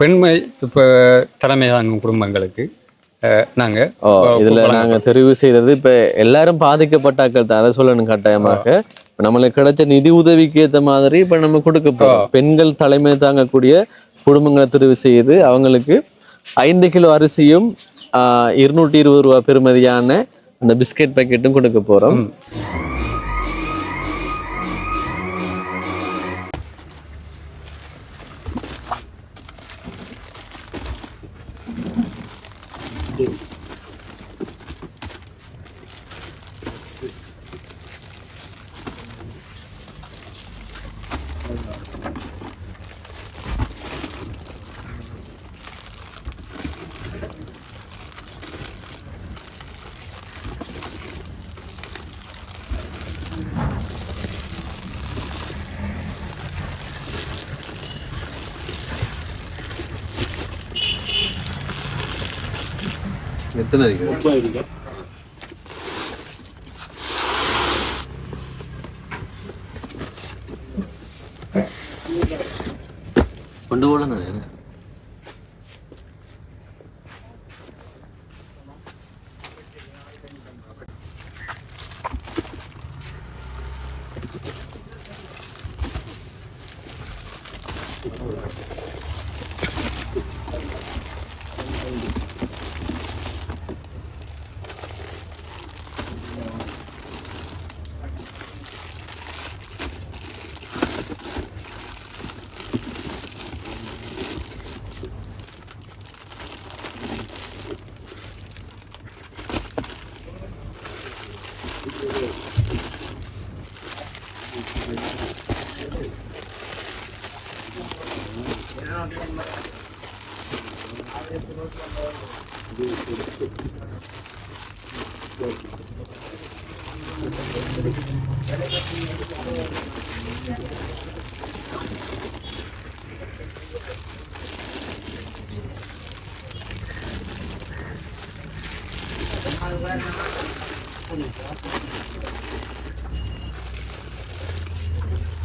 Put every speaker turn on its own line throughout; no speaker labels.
பெண்மை இப்போ தலைமை தாங்கும் குடும்பங்களுக்கு அஹ், நாங்க
ஓ இதுல நாங்க தெரிவு செய்தது இப்ப எல்லாரும் பாதிக்கப்பட்டாக்கள் தான். அதை சொல்லணும் கட்டாயமாக. நம்மளுக்கு கிடைச்ச நிதி உதவிக்கு ஏத்த மாதிரி இப்ப நம்ம கொடுக்க போறோம். பெண்கள் தலைமை தாங்கக்கூடிய குடும்பங்களை தெரிவு செய்து அவங்களுக்கு ஐந்து கிலோ அரிசியும் இருநூற்றி இருபது ரூபா பெறுமதியான அந்த பிஸ்கெட் பாக்கெட்டும் கொடுக்க போறோம். எத்தனை இருக்கு கொண்டு போகலாம் தானே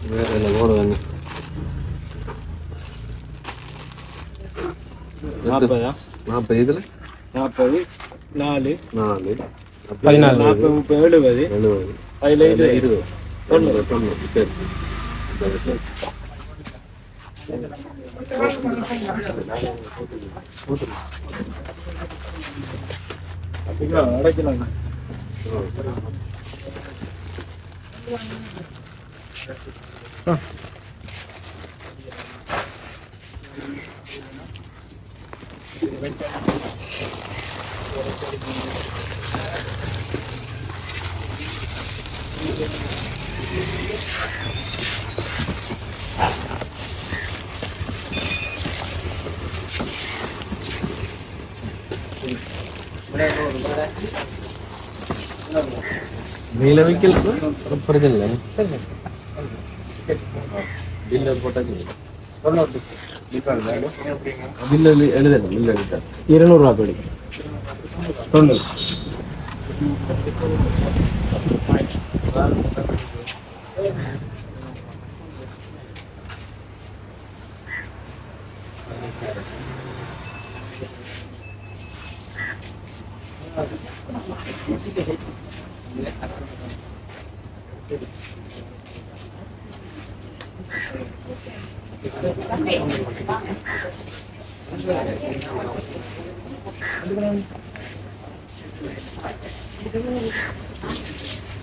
வேற என்ன போட வேணும்
நாற்பதா?
நாற்பது இதுல?
நாற்பது நாலு.
நாலு.
பதினாலு. நாற்பது முப்பது எழுபது.
எழுபது.
இது
இருபது. தொண்ணூறு. தொண்ணூறு. சரி.
அடைக்கலாம்
நீல வைக்கல பிரச்சனை இல்லை பில்ல போட்டாச்சு பில்ல எழுதணும் பில்ல எழுத
இருநூறுவா பேடி தொண்ணூறு Thank.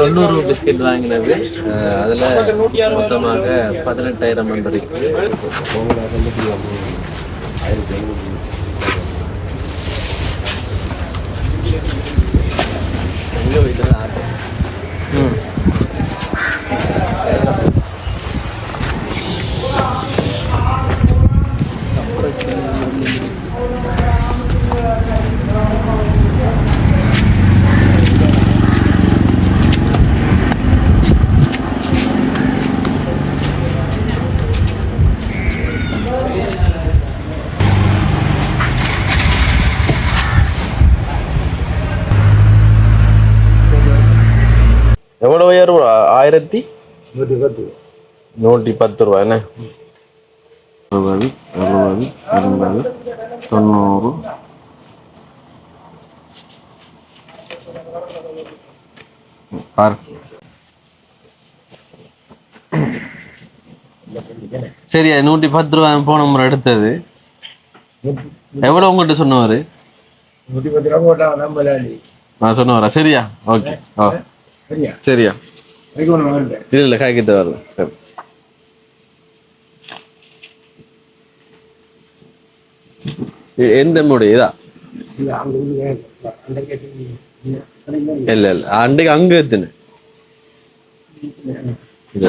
தொண்ணூறு பிஸ்கெட் வாங்கினது. அதில் மொத்தமாக பதினெட்டாயிரம் வந்திருக்கு எங்க வைக்கிறது எவ்வளோ உயர்வு ஆயிரத்தி
நூற்றி பத்து.
நூற்றி பத்து ரூபா என்ன? அறுபது அறுபது எண்பது தொண்ணூறு. சரியா நூற்றி பத்து ரூபா போன முறை எடுத்தது. எவ்வளோ உங்கள்கிட்ட சொன்னவர்?
நூற்றி பத்து ரூபா போட்டா
சொன்னவரா? சரியா? ஓகே ஓ.
சரியா?
சரியா. இல்லை இல்லை காய்க்கிட்ட வருது சரி. எந்த மூடு? இதா?
இல்லை
இல்ல அன்றைக்கு அங்க எத்துனு இல்ல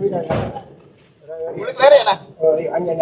இல்ல
உங்களுக்கு வேற என்ன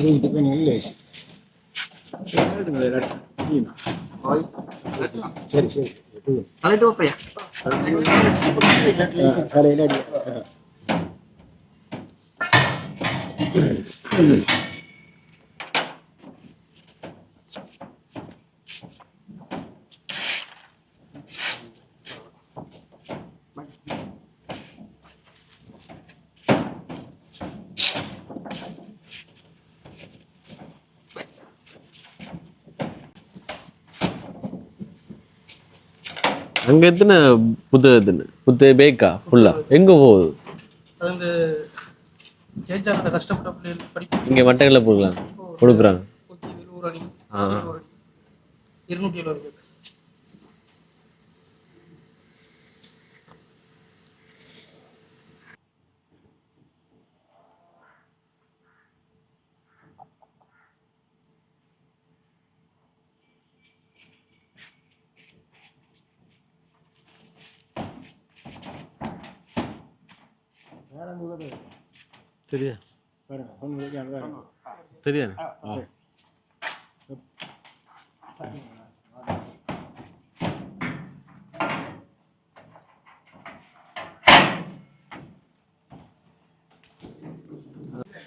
அப்படி கொஞ்சம் கொஞ்சம் இல்லை சரி சரி
அங்க எத்தனை புத்தகம் எத்தனை புத்தக பேக்கா? ஃபுல்லா எங்க போகுது? இங்க மட்டைகளை கொடுக்கலாம் கொடுக்குறாங்க. சரியா சரியா ஆ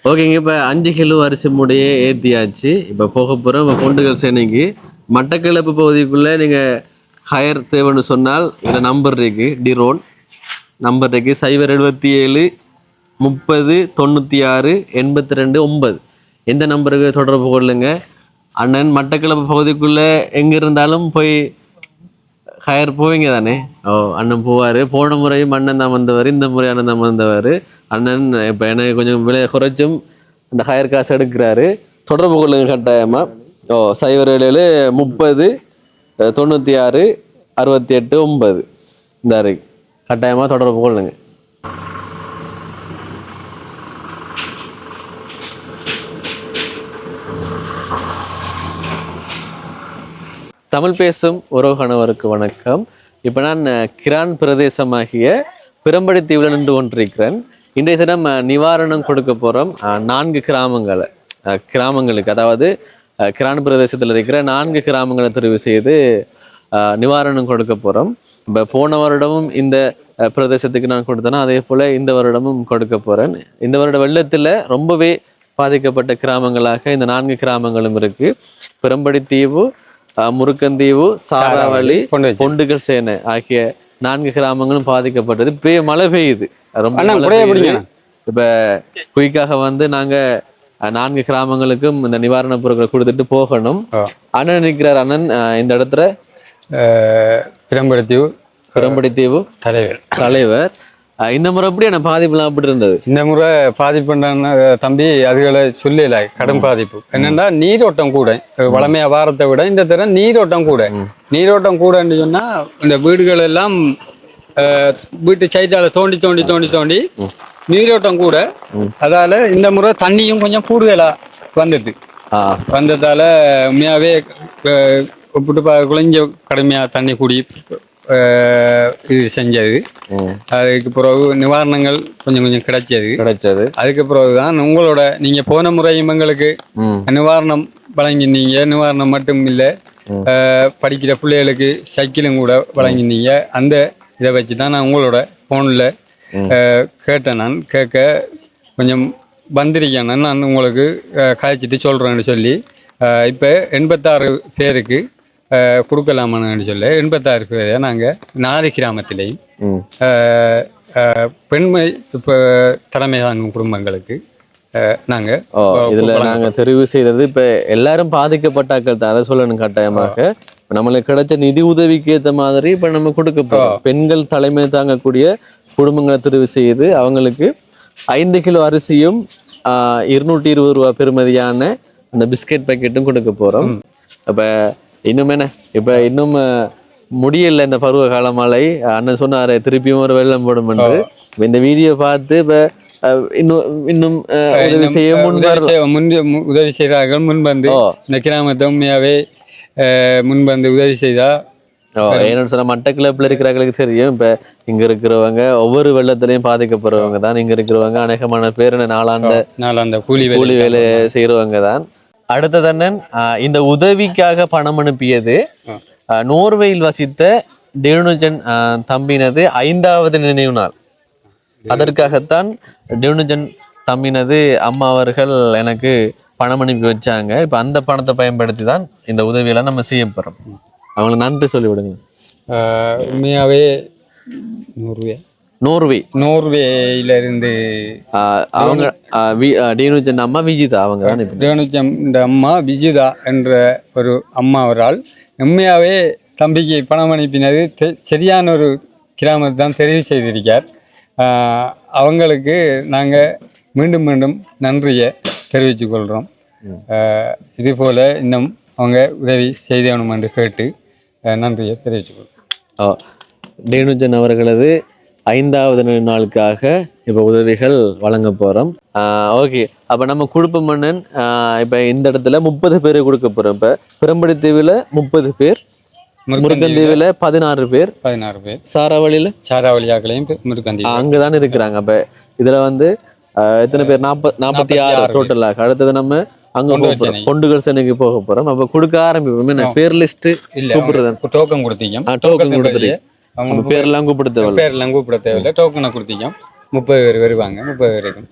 ஓகேங்க இப்போ அஞ்சு கிலோ அரிசி மூடையே ஏற்றியாச்சு இப்போ போக போகிறோம் இப்போ கொண்டுகள் சேனைக்கு. மட்டக்கிழப்பு பகுதிக்குள்ளே நீங்கள் ஹையர் தேவைன்னு சொன்னால் இதில் நம்பர் இருக்குது டிரோன் நம்பர் இருக்குது சைபர் எழுபத்தி ஏழு முப்பது தொண்ணூற்றி ஆறு எண்பத்தி ரெண்டு ஒன்பது. எந்த நம்பருக்கு தொடர்பு கொள்ளுங்க? அண்ணன் மட்டக்களப்பு பகுதிக்குள்ளே எங்கே இருந்தாலும் போய் ஹயர் போவீங்க தானே? ஓ அண்ணன் போவார். போன முறையும் அண்ணன் தான் வந்தவர். இந்த முறை அண்ணன் தான் வந்தவர். அண்ணன் இப்போ எனக்கு கொஞ்சம் விலை குறைச்சும் அந்த ஹயர் காசு எடுக்கிறாரு. தொடர்பு கொள்ளுங்க கட்டாயமாக ஓ சைபர் ஏழு முப்பது தொண்ணூற்றி ஆறு அறுபத்தி எட்டு ஒன்பது. இந்த கட்டாயமாக தொடர்பு கொள்ளுங்க. தமிழ் பேசும் உறவுகணவருக்கு வணக்கம். இப்போ நான் கிரான் பிரதேசமாகிய பிரம்படி தீவில் நின்று கொண்டிருக்கிறேன். இன்றைய தினம் நிவாரணம் கொடுக்க போகிறோம் நான்கு கிராமங்களை கிராமங்களுக்கு. அதாவது கிரான் பிரதேசத்தில் இருக்கிற நான்கு கிராமங்களை தெரிவு செய்து நிவாரணம் கொடுக்க போகிறோம் இப்போ போன வருடமும் இந்த பிரதேசத்துக்கு நான் கொடுத்தேன்னா அதே போல் இந்த வருடமும் கொடுக்க போகிறேன் இந்த வருட வெள்ளத்தில் ரொம்பவே பாதிக்கப்பட்ட கிராமங்களாக இந்த நான்கு கிராமங்களும் இருக்குது பெரும்படி தீவு முருக்கந்தீவு சாராவளி. பொண்டுகள் சேனை ஆகிய நான்கு கிராமங்களும் பாதிக்கப்பட்டது. இப்போ மழை பெய்யுது. ரொம்ப. இப்ப குயிக்காக வந்து நாங்க நான்கு கிராமங்களுக்கும் இந்த நிவாரணப் பொருட்களை கொடுத்துட்டு போகணும். அண்ணன் நிற்கிறார் அண்ணன். இந்த இடத்துல
பிரம்படுத்தி
பெரும்படி தீவு
தலைவர்.
தலைவர். இந்த முறை எப்படி என்ன பாதிப்புலாம் அப்படி இருந்தது?
இந்த முறை பாதிப்புண்டான தம்பி அதுகளை சொல்லல கடும் பாதிப்பு. என்னன்னா நீரோட்டம் கூட வளமையா வாரத்தை விட இந்த தரம் நீரோட்டம் கூட. நீரோட்டம் கூடன்னு சொன்னா இந்த வீடுகள் எல்லாம் வீட்டு சைட்டால தோண்டி தோண்டி தோண்டி தோண்டி நீரோட்டம் கூட. அதால இந்த முறை தண்ணியும் கொஞ்சம் கூடுதலா வந்தது. வந்ததால உண்மையாவே குளிஞ்ச கடுமையா தண்ணி கூடி இது செஞ்சது. அதுக்கு பிறகு நிவாரணங்கள் கொஞ்சம் கொஞ்சம் கிடைச்சது
கிடைச்சது
அதுக்கு பிறகுதான் உங்களோட நீங்க போன முறையும் எங்களுக்கு நிவாரணம் வழங்கினீங்க நிவாரணம் மட்டும் இல்லை படிக்கிற பிள்ளைகளுக்கு சைக்கிளும் கூட வழங்கினீங்க அந்த இதை வச்சு தான் நான் உங்களோட ஃபோனில் கேட்டேன் நான் கேட்க கொஞ்சம் வந்திருக்கேன் நான் உங்களுக்கு கதைச்சிட்டு சொல்கிறேன்னு சொல்லி இப்போ எண்பத்தாறு பேருக்கு கொடுக்கலாமான்னு சொல்ல எண்பத்தாறு பேரை நாங்கள் நாலு கிராமத்திலையும். பெண்மை இப்போ தலைமை தாங்கும் குடும்பங்களுக்கு நாங்கள்
ஓ இதுல நாங்க தெரிவு செய்தது இப்ப எல்லாரும் பாதிக்கப்பட்டாக்கள் தான். அதை சொல்லணும் கட்டாயமாக. நம்மளுக்கு கிடைச்ச நிதி உதவிக்கு ஏத்த மாதிரி இப்ப நம்ம கொடுக்க போறோம். பெண்கள் தலைமை தாங்கக்கூடிய குடும்பங்களை தெரிவு செய்து அவங்களுக்கு ஐந்து கிலோ அரிசியும் இருநூற்றி இருபது ரூபா பெறுமதியான அந்த பிஸ்கெட் பாக்கெட்டும் கொடுக்க போறோம். அப்ப இன்னும் என்ன? இப்ப இன்னும் முடியல இந்த பருவ கால மழை. அண்ணன் சொன்னாரு திருப்பியும் ஒரு வெள்ளம் போடும் என்று. இந்த வீடியோ பார்த்து இப்ப இன்னும் இன்னும் உதவி செய்ய முன்
உதவி செய்கிறார்கள் முன் வந்து
ஓ.
இந்த கிராமத்தை உண்மையாவே அஹ், முன் வந்து உதவி செய்தா.
ஏன்னு சொன்னா மட்டக்கிளப்பில் இருக்கிறவங்களுக்கு தெரியும். இப்ப இங்க இருக்கிறவங்க ஒவ்வொரு வெள்ளத்திலையும் பாதிக்கப்படுறவங்க தான். இங்க இருக்கிறவங்க அநேகமான பேர்
நாள் அந்த கூலி
கூலி
வேலை
வேலை செய்யறவங்க தான். அடுத்தது அண்ணன் இந்த உதவிக்காக பணம் அனுப்பியது. நோர்வேயில் வசித்த டேனுஜன் தம்பினது ஐந்தாவது நினைவு நாள். அதற்காகத்தான் டேனுஜன் தம்பினது அம்மா அவர்கள் எனக்கு பணம் அனுப்பி வச்சாங்க. இப்ப அந்த பணத்தை பயன்படுத்தி தான் இந்த உதவியெல்லாம் நம்ம செய்ய போறோம். அவங்களுக்கு நன்றி சொல்லிவிடுங்க.
அஹ், உண்மையாவே நோர்வே.
நோர்வே
நோர்வேயில இருந்து
அவங்க டேனுஜன் அம்மா விஜிதா அவங்க
இந்த அம்மா விஜிதா என்ற ஒரு அம்மா அவரால் உண்மையாவே தம்பிக்கு பணம் அனுப்பினது சரியான ஒரு கிராமத்தை தான் தெரிவு செய்திருக்கார். அவங்களுக்கு நாங்கள் மீண்டும் மீண்டும் நன்றியை தெரிவித்துக் கொள்கிறோம் இது போல் இன்னும் அவங்க உதவி செய்தணும் என்று கேட்டு நன்றியை தெரிவித்துக் கொள்கிறோம்.
ஓ, டேனுஜன் அவர்களது ஐந்தாவது நாளுக்காக இப்போ உதவிகள் வழங்க போகிறோம் ஓகே. அப்போ நம்ம குடும்ப மன்னன் இப்போ இந்த இடத்துல முப்பது பேர் கொடுக்க போகிறோம் இப்போ. பெரும்படி தீவில் முப்பது பேர் முருகந்தீவில் பதினாறு பேர்.
பதினாறு பேர்.
சாராவளியில்?
சாராவளியாக்களையும் முருகந்தி
அங்கே தானே இருக்கிறாங்க அப்போ இதில் வந்து எத்தனை பேர்? நாற்பத் நாற்பத்தி ஆறு டோட்டலாக அடுத்தது நம்ம அங்கே போக போகிறோம். பொண்டுகள் சேனைக்கு போக போகிறோம் அப்போ கொடுக்க ஆரம்பிப்போம். என்ன? பேர் லிஸ்ட்டு
இல்லை
கூப்பிடுறது.
டோக்கன் கொடுத்தீங்க.
token கொடுத்துட்டீங்க.
அவங்க
பேர்லாம் கூப்பிட்டு தேவையில்ல.
பேர்லாம் கூப்பிட தேவையில்லை டோக்கனை கொடுத்தீங்க முப்பது பேர் வருவாங்க. முப்பது பேருக்கும்.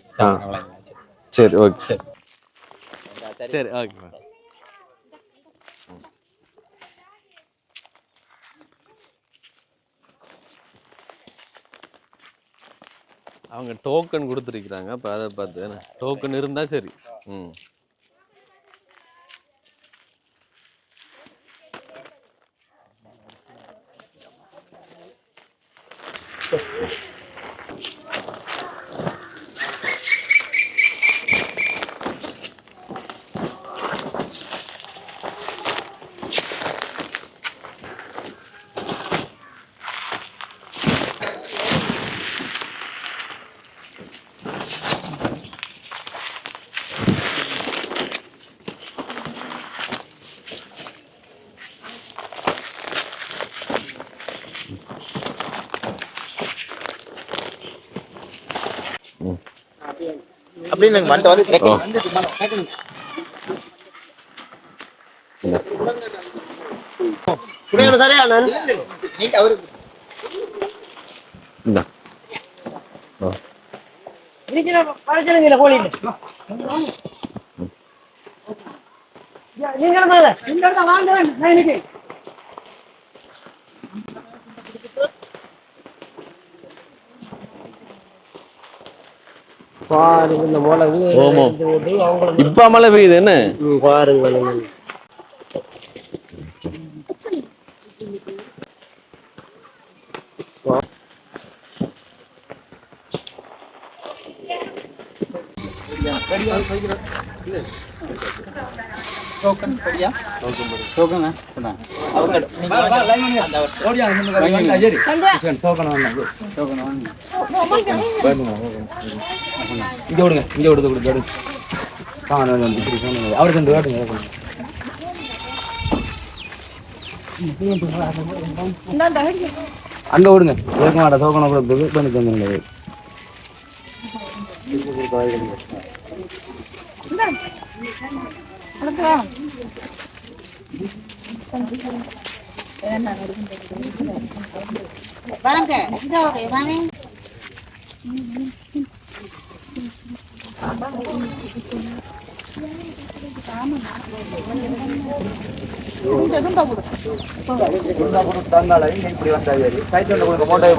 சரி ஓகே. சரி. சரி ஓகே அவங்க டோக்கன் கொடுத்துருக்குறாங்க. அப்போ அதை பார்த்து டோக்கன் இருந்தால் சரி. ம்.
করতে அப்படின்னு நாங்க மண்டை வந்து நீங்க அவருக்கு
இந்தா.
நீங்க வாங்க
பாருங்க இந்த மிளகு
ஓமோ இப்ப மழை பெய்யுது என்ன?
பாருங்க
டோக்கன் சரியா
இங்க விடுங்க இங்க விடுது கொடுங்க விடுங்க வாங்க, வாங்க, இப்படி சொன்னீங்க. அவருக்கு இந்த வேட்டுங்க அங்க விடுங்க கேட்க மாட்டா தோக்கணம் கொடுத்து பண்ணி தந்துருங்க
இந்த ஒரு மாமி
இப்படி வந்தாரு சைக்கிள் கொடுங்க மோட்டார்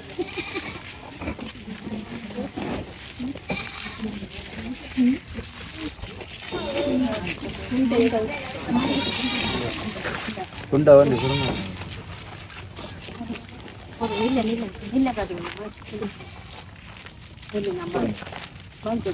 வந்து கொடுங்க
ஒரு இல்ல இல்ல இல்ல பாத்தீங்க இல்ல நம்ம வாங்கி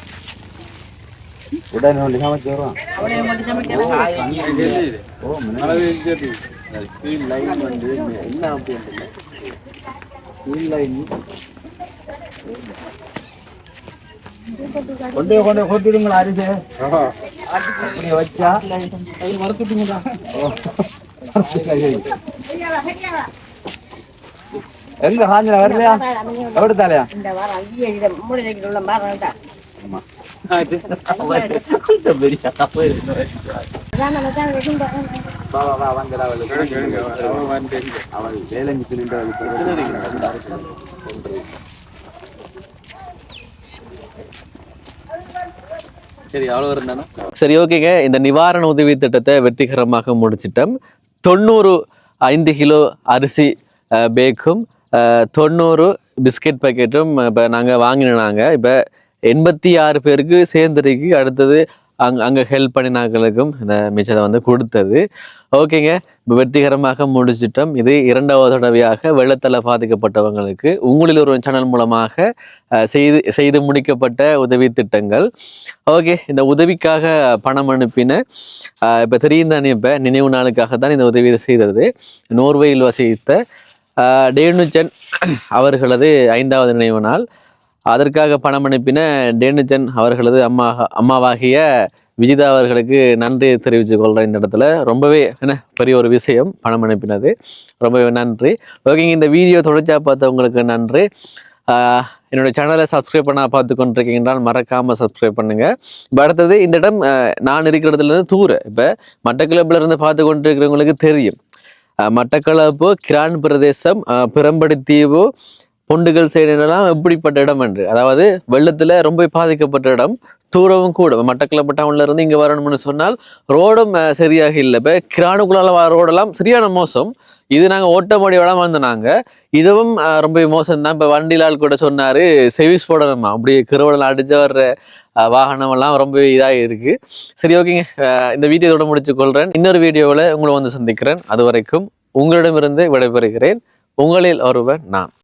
உடனே வந்து சமைச்சு வருவான் கொண்டு போய் கொண்டு போய் கொட்டிடுங்களா அரிசி அப்படியே வச்சா
வறுத்துட்டுங்களா
எங்க காஞ்சனா வரலையா எവിടെ தாலையா
இந்த வாரம் ஐயா இதை உள்ள மாறா
அவன் வேலை நிற்கின்ற சரி அவ்வளோ இருந்தானே?
சரி ஓகேங்க. இந்த நிவாரண உதவி திட்டத்தை வெற்றிகரமாக முடிச்சிட்டோம். தொண்ணூறு ஐந்து கிலோ அரிசி பேக்கும் தொண்ணூறு பிஸ்கெட் பாக்கெட்டும் இப்போ நாங்கள் வாங்கினாங்க இப்போ எண்பத்தி ஆறு பேருக்கு சேர்ந்துருக்கு. அடுத்தது அங் அங்கே ஹெல்ப் பண்ணினாக்களுக்கும் இந்த மிச்சத்தை வந்து கொடுத்தது. ஓகேங்க இப்போ வெற்றிகரமாக முடிச்சிட்டோம் இது இரண்டாவது தடவையாக வெள்ளத்தில் பாதிக்கப்பட்டவங்களுக்கு உங்களில் ஒரு சேனல் மூலமாக செய்து செய்து முடிக்கப்பட்ட உதவி திட்டங்கள். ஓகே இந்த உதவிக்காக பணம் அனுப்பின இப்போ தெரியும் தானே இப்போ நினைவு நாளுக்காக தான் இந்த உதவி செய்தது. நோர்வேயில் வசித்த டேனுச்சன் அவர்களது ஐந்தாவது நினைவு நாள். அதற்காக பணம் அனுப்பின டேனுஜன் அவர்களது அம்மா அம்மாவாகிய விஜிதா அவர்களுக்கு நன்றி தெரிவித்து கொள்கிறேன் இந்த இடத்துல. ரொம்பவே என்ன பெரிய ஒரு விஷயம் பணம் அனுப்பினது. ரொம்பவே நன்றி. ஓகேங்க இந்த வீடியோ தொடர்ச்சியாக பார்த்தவங்களுக்கு நன்றி. என்னுடைய சேனலை சப்ஸ்கிரைப் பண்ண பார்த்து கொண்டிருக்கீங்கன்றால் மறக்காமல் சப்ஸ்கிரைப் பண்ணுங்கள் இப்போ அடுத்தது இந்த இடம் நான் இருக்கிற இடத்துல தூர. இப்போ மட்டக்கிளப்பில் இருந்து பார்த்து கொண்டிருக்கிறவங்களுக்கு தெரியும். மட்டக்களப்பு கிரான் பிரதேசம் பிரம்படித்தீவு பிரம்படி சைடு பொண்டுகள் சைடுலாம் எப்படிப்பட்ட இடம் என்று? அதாவது வெள்ளத்தில் ரொம்ப பாதிக்கப்பட்ட இடம் தூரமும் கூட. மட்டக்களப்பு டவுன்ல இருந்து இங்கே வரணும்னு சொன்னால் ரோடும் சரியாக இல்லை. இப்போ கிரானுக்குள்ளால வர ரோடெல்லாம் சரியான மோசம். இது நாங்கள் ஓட்டமடியோட வந்து நாங்கள் இதுவும் ரொம்ப மோசம் தான் இப்போ வண்டிலால் கூட சொன்னார் செவிஸ் போடணுமா? அப்படி கிருவலம் அடிச்சு வர்ற வாகனமெல்லாம் ரொம்ப இதாக இருக்குது சரி ஓகேங்க. இந்த வீடியோவோட முடிச்சு கொள்கிறேன் இன்னொரு வீடியோவில் உங்களை வந்து சந்திக்கிறேன். அது வரைக்கும் உங்களிடமிருந்து விடைபெறுகிறேன். உங்களில் ஒருவன் நான்.